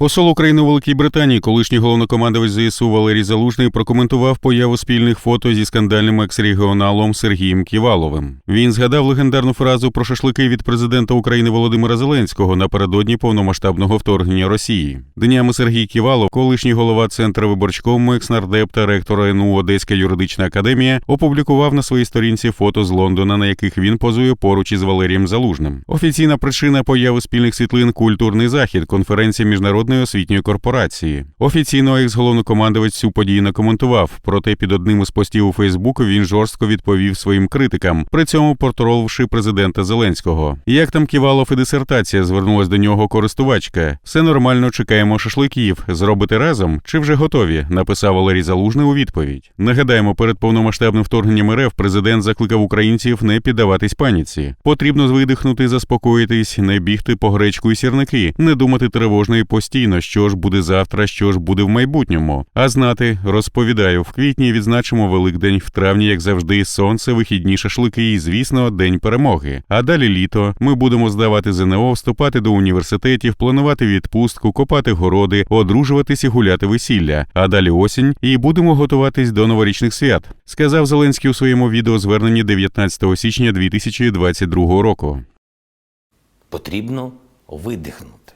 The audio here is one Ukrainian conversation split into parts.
Посол України у Великій Британії, колишній головнокомандувач ЗСУ Валерій Залужний прокоментував появу спільних фото зі скандальним екс-регіоналом Сергієм Ківаловим. Він згадав легендарну фразу про шашлики від президента України Володимира Зеленського напередодні повномасштабного вторгнення Росії. Днями Сергій Ківалов, колишній голова центру виборчкому, екс-нардеп та ректор НУ Одеська юридична академія, опублікував на своїй сторінці фото з Лондона, на яких він позує поруч із Валерієм Залужним. Офіційна причина появи спільних світлин культурний захід, конференція міжнародної освітньої корпорації. Офіційно екс-головнокомандувач цю подію не коментував, проте під одним із постів у Фейсбуку він жорстко відповів своїм критикам, при цьому портроловши президента Зеленського. Як там Ківалов і дисертація звернулась до нього користувачка. Все нормально, чекаємо шашликів. Зробити разом чи вже готові? написав Валерій Залужний у відповідь. Нагадаємо, перед повномасштабним вторгненням РФ президент закликав українців не піддаватись паніці. Потрібно видихнути, заспокоїтись, не бігти по гречку і сірники, не думати тривожно і постійно, що ж буде завтра, що ж буде в майбутньому. А знати, розповідаю, в квітні відзначимо Великдень, в травні, як завжди, сонце, вихідні шашлики і, звісно, день перемоги. А далі літо ми будемо здавати ЗНО, вступати до університетів, планувати відпустку, копати городи, одружуватись і гуляти весілля. А далі осінь, і будемо готуватись до новорічних свят, сказав Зеленський у своєму відеозверненні 19 січня 2022 року. Потрібно видихнути,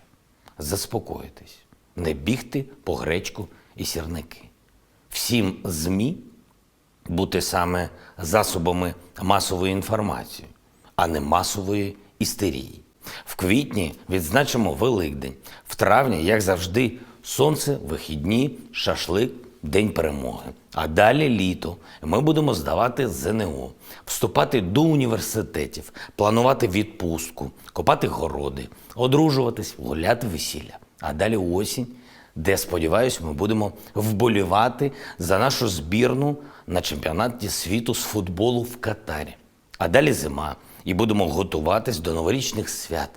заспокоїтись, не бігти по гречку і сірники. Всім ЗМІ бути саме засобами масової інформації, а не масової істерії. В квітні відзначимо Великдень, в травні, як завжди, сонце, вихідні, шашлик, День перемоги. А далі літо. Ми будемо здавати ЗНО, вступати до університетів, планувати відпустку, копати городи, одружуватись, гуляти весілля. А далі осінь, де, сподіваюсь, ми будемо вболівати за нашу збірну на чемпіонаті світу з футболу в Катарі. А далі зима, і будемо готуватись до новорічних свят.